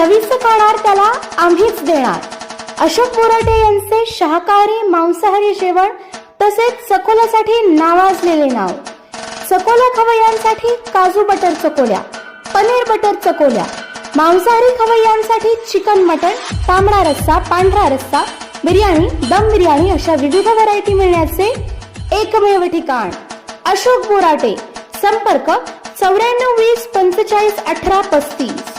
चविष्ट करणार त्याला आम्हीच देणार. अशोक बोराटे यांचे शाकाहारी मांसाहारी जेवण तसेच चकोल्यासाठी नावाजलेले नाव. चकोल्या खवय्यांसाठी काजू बटर चकोल्या पनीर बटर चकोल्या मांसाहारी खवय्यांसाठी चिकन मटन तांबडा रस्सा पांढरा रस्सा बिर्याणी दम बिर्याणी अशा विविध व्हरायटी मिळण्याचे एकमेव ठिकाण. अशोक बोराटे संपर्क चौऱ्याण्णव वीस पंचेचाळीस अठरा पस्तीस.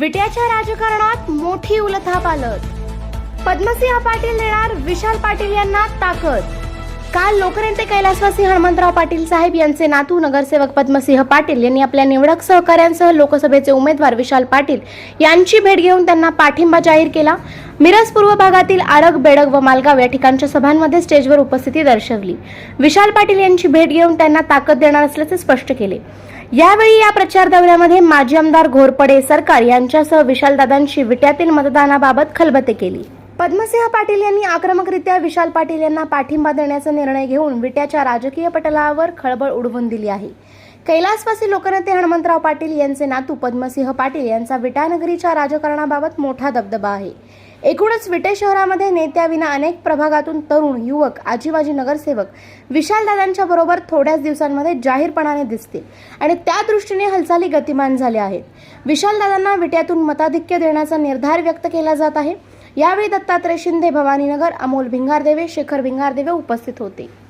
विट्याच्या राजकारणात मोठी उलथापालट पद्मसिंह पाटील देणार विशाल पाटील यांना ताकद. काल लोकनेते कैलासवासी हनुमंतराव पाटील साहेब यांचे नातू नगरसेवक पद्मसिंह पाटील यांनी आपल्या निवडक सहकाऱ्यांसह लोकसभेचे उमेदवार विशाल पाटील यांची भेट घेऊन त्यांना पाठिंबा जाहीर केला. मिरज पूर्व भागातील आरग बेडग व मालगाव या ठिकाणच्या सभांमध्ये स्टेजवर उपस्थिती दर्शवली. विशाल पाटील यांची भेट घेऊन त्यांना ताकद देणार असल्याचे स्पष्ट केले. यावेळी या प्रचार दौऱ्यामध्ये माजी आमदार घोरपडे सरकार यांच्यासह विशालदादांशी विट्यातील मतदानाबाबत खलबते केली. पद्मसिंह पाटील यांनी आक्रमकरित्या विशाल पाटील यांना पाठिंबा देण्याचा निर्णय घेऊन विट्याच्या राजकीय पटलावर खळबळ उडवून दिली आहे. कैलासवासी लोकनेते हनुमंतराव पाटील यांचे नातू पद्मसिंह पाटील यांचा विटानगरीच्या राजकारणाबाबत मोठा दबदबा आहे. एकूणच विटे शहरामध्ये नेत्याविना अनेक प्रभागातून तरुण युवक आजीबाजी नगरसेवक विशालदादांच्या बरोबर थोड्याच दिवसांमध्ये जाहीरपणाने दिसतील. आणि त्या दृष्टीने हालचाली गतिमान झाल्या आहेत. विशालदादांना विट्यातून मताधिक्य देण्याचा निर्धार व्यक्त केला जात आहे. यावेळी दत्तात्रय शिंदे भवानीनगर अमोल भिंगारदेवे शेखर भिंगारदेवे उपस्थित होते.